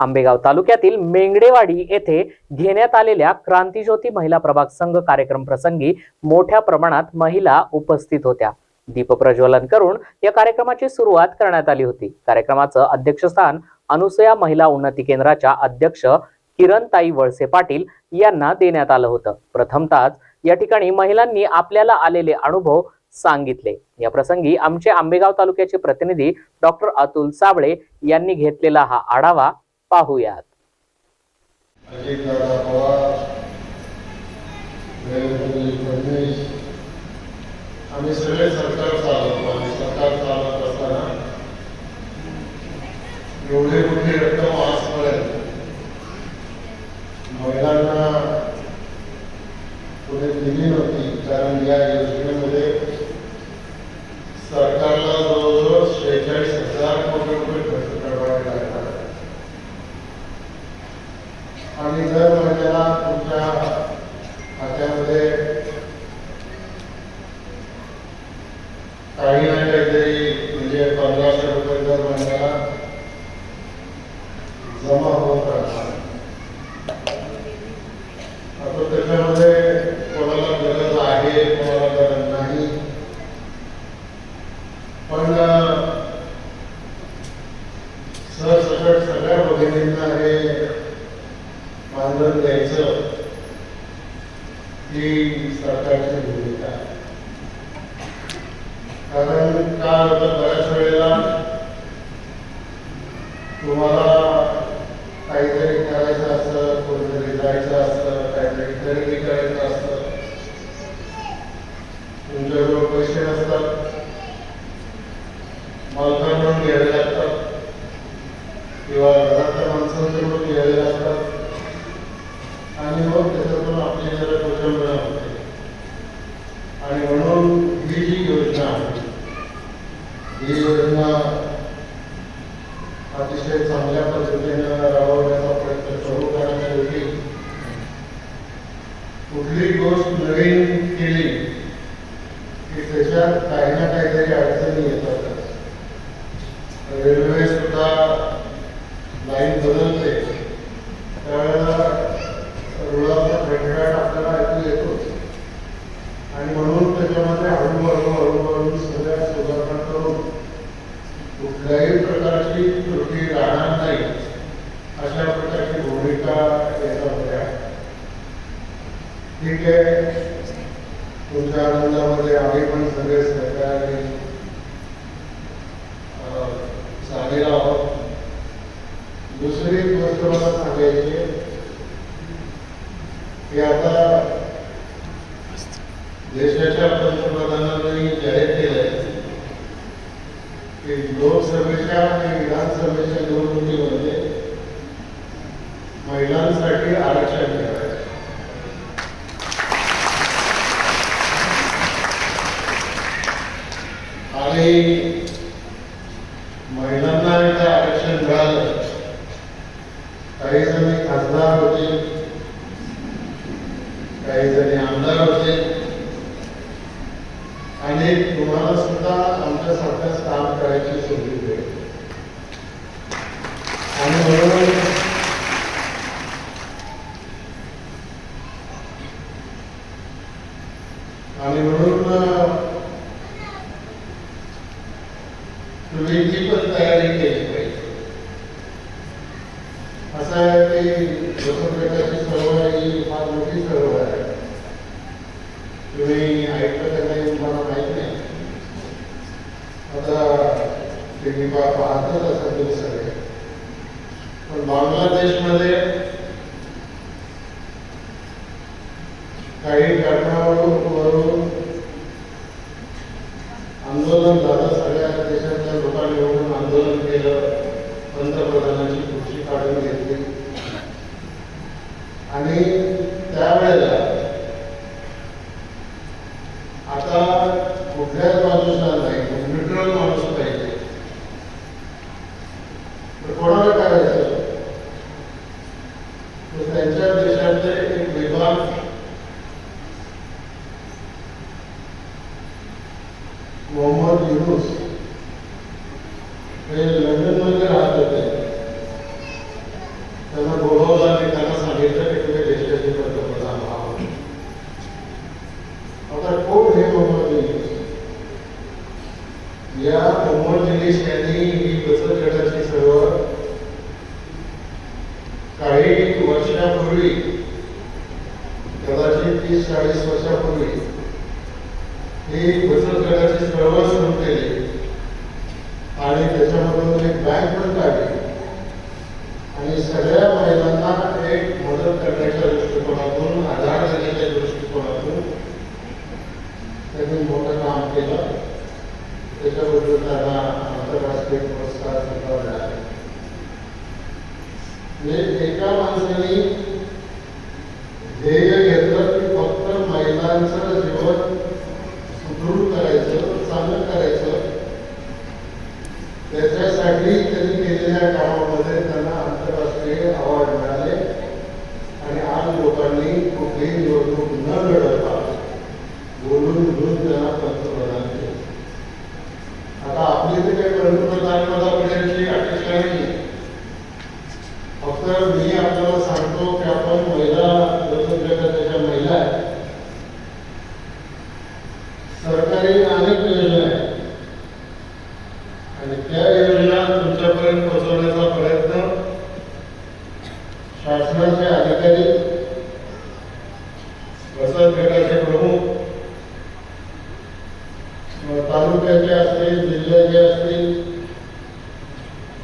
आंबेगाव तालुक्यातील मेंगडेवाडी येथे घेण्यात आलेल्या क्रांतीज्योती महिला प्रभाग संघ कार्यक्रम प्रसंगी मोठ्या प्रमाणात महिला उपस्थित होत्या. दीप प्रज्वलन करून या कार्यक्रमाची सुरुवात करण्यात आली होती. कार्यक्रमाचं अध्यक्षस्थान अनुसया महिला उन्नती केंद्राच्या अध्यक्ष किरणताई वळसे पाटील यांना देण्यात आलं होतं. प्रथमतःच या ठिकाणी महिलांनी आपल्याला आलेले अनुभव सांगितले. या प्रसंगी आमचे आंबेगाव तालुक्याचे प्रतिनिधी डॉक्टर अतुल साबळे यांनी घेतलेला हा आढावा पाहूयात. आम्ही सगळे सरकार चालवतो आणि सरकार चालवत असताना रक्कम आजपर्यंत महिलांना पुढे दिली नव्हती कारण या योजनेमध्ये सरकारला जवळजवळ शेहेचाळीस हजार कोटी रुपये खर्च करावे लागतात आणि दर महिन्याला तुमच्या खात्यामध्ये काही ना काहीतरी म्हणजे पंधराशे रुपये दर महिन्याला जमा होत राहणार आता त्याच्यामध्ये कोणाला गरज आहे कोणाला गरज नाही पण सरसकट सगळ्या भगिनींना हे मानधन द्यायचं ही सरकारची भूमिका आहे कारण काय होतं बऱ्याच वेळेला तुम्हाला काहीतरी करायचं असतं कुठेतरी जायचं असतं काहीतरी खरेदी करायचं असतं. तुमच्याजवळ पैसे नसतात. मालकांकडून घ्यावे लागतात. किंवा घरातल्या माणसांकडून घ्यावे लागतात. आणि मग त्याच्यातून आपली जरा कुचंबना होते आणि म्हणून ही जी योजना आहे ही योजना अतिशय चांगल्या पद्धतीनं राबवण्याचा प्रयत्न करू करण्याऐवजी कुठली गोष्ट नवीन केली की त्याच्यात काही ना काहीतरी अडचणी येतात रेल्वे सुद्धा लाईन बदलते. त्यावेळेला रुळाचा खडखडाट आपल्याला ऐकू येतोच आणि म्हणून त्याच्यामध्ये हळूहळू हळूहळू सगळ्या सुधारणा करून कुठल्याही प्रकारची त्रुटी राहणार नाही. गोष्ट मला सांगायची आहे की आता देशाच्या पंतप्रधानांनी जाहीर केलंय की लोकसभेच्या आणि विधानसभेच्या महिलांसाठी आरक्षण ठेवायचं म्हणजे तुम्हाला सुद्धा आमच्यासारखंच काम करायची संधी मिळेल. आणि म्हणून आणि म्हणून तुम्ही ती पण तयारी केली पाहिजे. असं आहे की लोकप्रकाशी चळवळ ही फार मोठी चळवळ आहे. तुम्ही ऐकलं का नाही मला माहीत नाही आता ते मी पाहतच असं तरी सगळे. पण बांगलादेशमध्ये काही कारणावरून वरून आंदोलन झालं. सगळ्या देशातल्या लोकांनी म्हणून आंदोलन केलं. पंतप्रधानांची खुर्ची काढून घेतली. आणि त्यावेळेला आता कुठल्याच बाजूला नाही न्यूट्रल माणूस पाहिजे तर कोणाला करायचं तर त्यांच्या देशातले एक विभाग मोहम्मद युनुस हे लंडनमध्ये राहत होते. त्यांना बोलवलं आणि त्यांना सांगितलं की तुम्ही देशाचे पंतप्रधान आता कोण हे मोहम्मद युनिस या मोहम्मद युनिस यांनी ही बचत गटाची सर्व काही वर्षापूर्वी कदाचित तीस चाळीस वर्षापूर्वी ही बचत गटाची सर्व सुरू केली. त्याच्यामधून एक बँक पण काढली. आणि सगळ्या महिलांना एक मदत करण्याच्या दृष्टिकोनातून आधार देण्याच्या दृष्टिकोनातून त्यांनी मोठं काम केलं. त्याच्याबद्दल त्यांना आंतरराष्ट्रीय पुरस्कार सुद्धा मिळाले म्हणजे एका माणसाने ध्येय घेतलं की फक्त महिलांचं जीवन सुदृढ करायचं चांगलं करायचं त्याच्यासाठी त्यांनी केलेल्या कामामध्ये त्यांना आंतरराष्ट्रीय अवॉर्ड मिळाले. आणि आज लोकांनी कुठलीही निवडणूक न लढवता बोलून घेऊन त्यांना पंतप्रधान केले. आता आपली तर काही पंतप्रधान पदापर्यंतची अपेक्षा नाही फक्त मी आपल्याला सांगतो की आपण महिला बचत गटाच्या महिला आहेत सरकारी अनेक योजना आहेत आणि त्या योजना तुमच्यापर्यंत पोहोचवण्याचा प्रयत्न शासनाचे अधिकारी बचत गटाचे प्रमुख. तालुक्याचे असतील जिल्ह्याचे असतील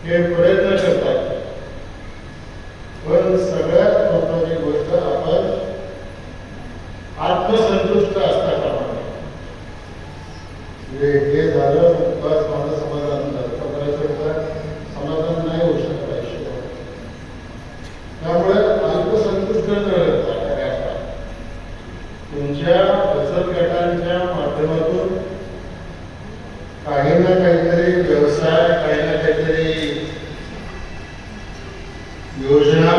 हे प्रयत्न करतात पण सगळ्यात महत्वाची गोष्ट आपण आत्मसंतुष्ट असता कामा म्हणजे हे झालं बस माझं समाधान झालं तर बऱ्याच वेळा समाधान नाही होऊ शकत आयुष्यात त्यामुळे अल्पसंतुष्ट न राहता खऱ्या अर्थात तुमच्या बचत गटांच्या माध्यमातून काही ना काहीतरी व्यवसाय काही ना काहीतरी योजना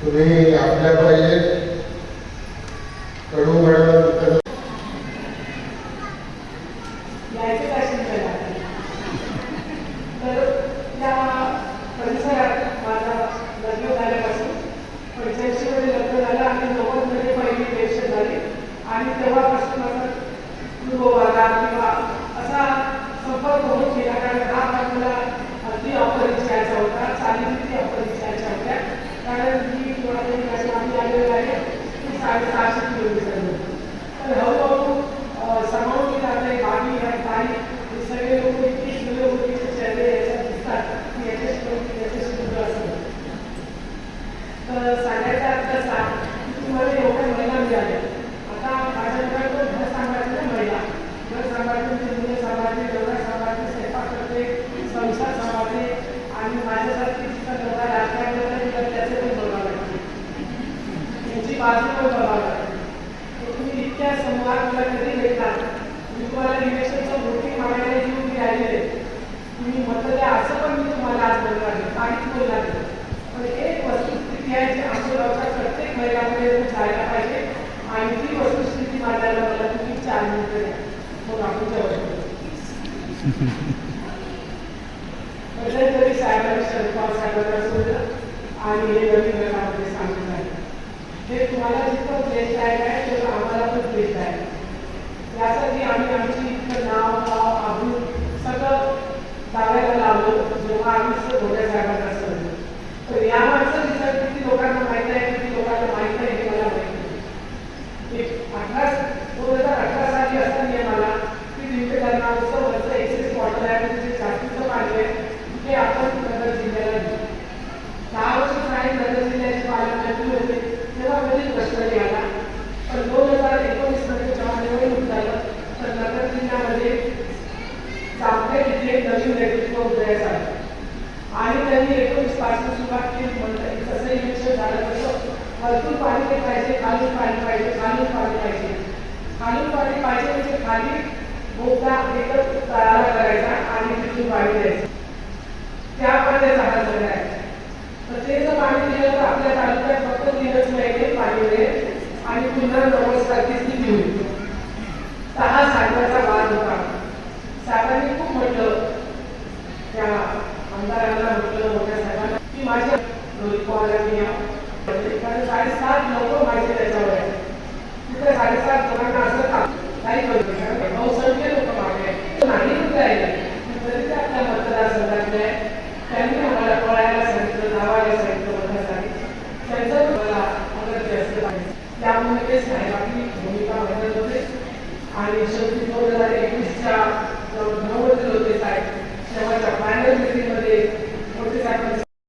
तुम्ही आपल्या पाहिजे. कडू मॅडम आणि तेव्हा दर्शन करायला तर त्या परिसरात माझं लग्न झाल्यापासून पंच्याऐंशीमध्ये लग्न झालं आणि नव्वदमध्ये पहिली पेन्शन झाली आणि तेव्हापासून माझा अनुभव आला किंवा असा संपर्क होत गेला कारण हा भाग मला अगदी अपरिचयाचा होता चालीरीती अपरिचयाच्या होत्या कारण मी माझ्या माझ्या आम्ही आलेलो आहे साडे साडेसहाशे किलोमीटर तर हळूहळू आता एक हे सगळे लोक इतके होते चेहरे याच्यात दिसतात की तर सांगायचा अर्थ असा की तुम्हाला एवढ्या महिला मिळाल्या आता माझ्याकडे घर सांभाळते महिला घर सांभाळते मुलं सांभाळते सांभाळते स्वयंपाक करते संसार सांभाळते आणि माझ्यासारखी तिचा डोळा राजकारण करते त्याचे पण बघावं लागते याची बाजू आणि हे नवीन घरामध्ये सांगत आहे हे तुम्हाला जितकं ज्येष्ठ आहे तेवढं आम्हाला पण प्लेसदायक आहे यासाठी आम्ही आमची इतकं नाव गाव आबरू सगळं लागायला लावलं जेव्हा आम्ही थोड्या जागा असं तर या माणसं विचार किती लोकांना माहीत आहे किती लोकांना माहीत आहे हे मला माहिती नाही. अठरा दोन हजार अठरा साली असताना मला की दिंडे उत्सव वर्ष एक्सेस वॉटर आहे म्हणजे जे जास्तीचं पाणी आहे ते आपण नगर जिल्ह्याला दिलं दहा वर्ष नाही नगर जिल्ह्याचे पालकमंत्री होते तेव्हा कधीच प्रश्न नाही आला पण दोन हजार एकोणीसमध्ये जेव्हा निवडणूक झालं तर नगर जिल्ह्यामध्ये चांगले तिथे एक नवीन नेतृत्व उदयास आलं आणि त्यांनी एकोणीसपासून सुरुवात केली म्हणतात कसं इलेक्शन झालं तसं वरतून पाणी नाही पाहिजे खालून पाणी पाहिजे खालून पाणी पाहिजे. खालून पाणी पाहिजे म्हणजे खाली बोगदा एकच तळाला करायचा आणि तिथून पाणी द्यायचं. त्या पण त्या झाडाचं आहे तर ते जर पाणी दिलं तर आपल्या तालुक्यात फक्त तीनच महिने पाणी मिळेल आणि पुन्हा नमस्कारची स्थिती